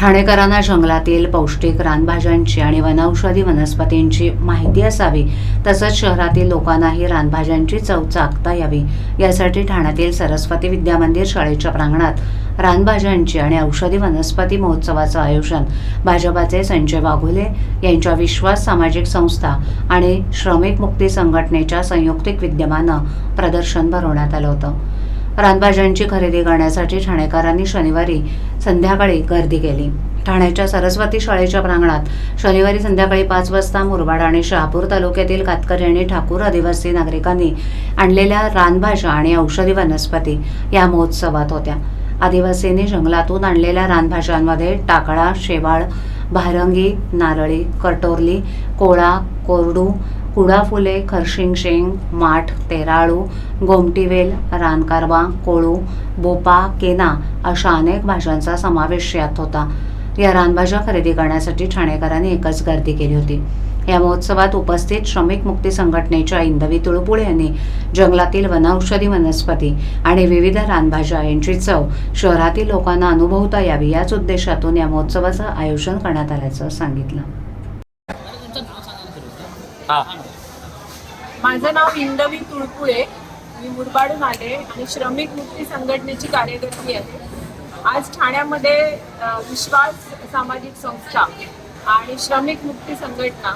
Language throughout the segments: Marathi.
ठाणेकरांना जंगलातील पौष्टिक रानभाज्यांची आणि वनौषधी वनस्पतींची माहिती असावी तसंच शहरातील लोकांनाही रानभाज्यांची चव चाकता यावी. यासाठी ठाण्यातील सरस्वती विद्यामंदिर शाळेच्या प्रांगणात रानभाज्यांची आणि औषधी वनस्पती महोत्सवाचं आयोजन भाजपाचे संजय वाघुले यांच्या विश्वास सामाजिक संस्था आणि श्रमिक मुक्ती संघटनेच्या संयुक्तिक विद्यमानं प्रदर्शन भरवण्यात आलं होतं. रानभाज्यांची खरेदी करण्यासाठी ठाणेकरांनी शनिवारी संध्याकाळी गर्दी केली. ठाण्याच्या सरस्वती शाळेच्या प्रांगणात शनिवारी संध्याकाळी पाच वाजता मुरबाड आणि शहापूर तालुक्यातील कातकरी आणि ठाकूर आदिवासी नागरिकांनी आणलेल्या रानभाज्या आणि औषधी वनस्पती या महोत्सवात होत्या. आदिवासींनी जंगलातून आणलेल्या रानभाज्यांमध्ये टाकळा शेवाळ भारंगी नारळी कटोरली कोळा कोरडू कुडा फुले खरशिंग शेंग माठ तेराळू गोमटीवेल रानकारवा कोळू बोपा केना अशा अनेक भाज्यांचा समावेश यात होता. या रानभाज्या खरेदी करण्यासाठी ठाणेकरांनी एकच गर्दी केली होती. या महोत्सवात उपस्थित श्रमिक मुक्ती संघटनेच्या इंदवी तुळपुळे यांनी जंगलातील वनौषधी वनस्पती आणि विविध रानभाज्या यांची चव शहरातील लोकांना अनुभवता यावी याच उद्देशातून या महोत्सवाचं आयोजन करण्यात आल्याचं सांगितलं. हा. माझं नाव इंदवी तुळपुळे. मी मुरबाडून आले आणि श्रमिक मुक्ती संघटनेची कार्यकर्ती आहे. आज ठाण्यामध्ये विश्वास सामाजिक संस्था आणि श्रमिक मुक्ती संघटना.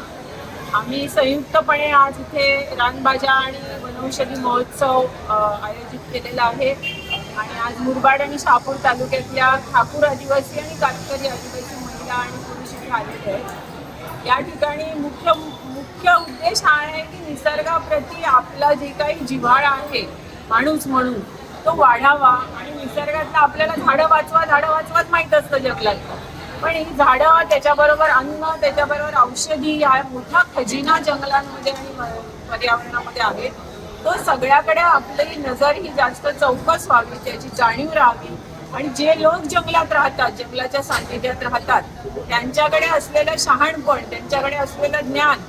आम्ही संयुक्तपणे आज इथे रानबाजा आणि वनौषधी महोत्सव आयोजित केलेला आहे. आणि आज मुरबाड आणि शहापूर तालुक्यातल्या ठाकूर आदिवासी आणि कातकरी आदिवासी महिला आणि पुरुष इथे आलेले आहेत. या ठिकाणी मुख्य मुख्य उद्देश हा आहे की निसर्गाप्रती आपला जे काही जिव्हाळा आहे माणूस म्हणून तो वाढावा. आणि निसर्गातलं आपल्याला झाडं वाचवा झाडं वाचवाच माहीत असतं जंगलातलं पण ही झाडं त्याच्याबरोबर अन्न त्याच्याबरोबर औषधी हा मोठा खजिना जंगलांमध्ये आणि पर्यावरणामध्ये आहे. तो सगळ्याकडे आपली नजर ही जास्त चौकस व्हावी त्याची जाणीव राहावी. आणि जे लोक जंगलात राहतात जंगलाच्या सान्निध्यात राहतात त्यांच्याकडे असलेलं शहाणपण त्यांच्याकडे असलेलं ज्ञान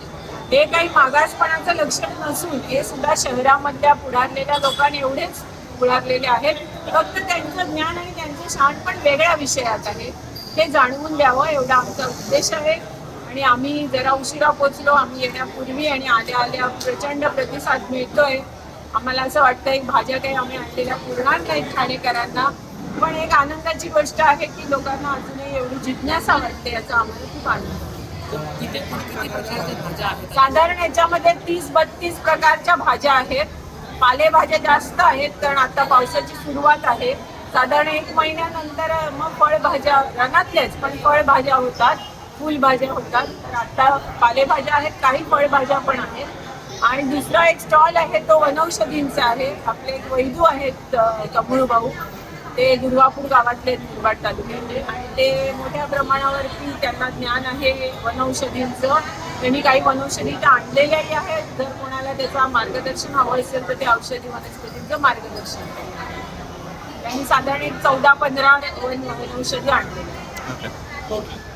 हे काही मागासपणाचं लक्षण नसून हे सुद्धा शहरामधल्या पुढारलेल्या लोकांनी एवढेच पुढारलेले आहेत. फक्त त्यांचं ज्ञान आणि त्यांचं शहाणपण वेगळ्या विषयात आहे. हे जाणवून द्यावं एवढा आमचा उद्देश आहे. आणि आम्ही जरा उशिरा पोचलो आम्ही येण्यापूर्वी आणि आल्या आल्या प्रचंड प्रतिसाद मिळतोय. आम्हाला असं वाटतं एक भाज्या काही आम्ही आणलेल्या पुरणार नाहीत ठाणेकरांना पण एक आनंदाची गोष्ट आहे की लोकांना अजूनही एवढी जिज्ञासा वाटते याचा आम्हाला खूप आनंद आहे. किती किती प्रकारच्या भाज्या आहेत? साधारण याच्यामध्ये तीस बत्तीस प्रकारच्या भाज्या आहेत. पालेभाज्या जास्त आहेत कारण आता पावसाची सुरुवात आहे. साधारण एक महिन्यानंतर मग फळभाज्या रनातल्याच पण फळभाज्या होतात फुलभाज्या होतात. तर आता पालेभाज्या आहेत काही फळभाज्या पण आहेत. आणि दुसरा एक स्टॉल आहे तो वनौषधींचा आहे. आपले एक वैदू आहेत कमळू भाऊ ते दुर्वापूर गावातले आहेत, मुरबाड तालुक्यातले. आणि ते मोठ्या प्रमाणावरती त्यांना ज्ञान आहे वनौषधींचं. त्यांनी काही वनौषधी इथं आणलेल्याही आहेत. जर कोणाला त्याचा मार्गदर्शन हवं असेल तर ते औषधी वनस्पतींचं मार्गदर्शन त्यांनी साधारण एक चौदा पंधरा वनौषधी आणलेल्या आहेत.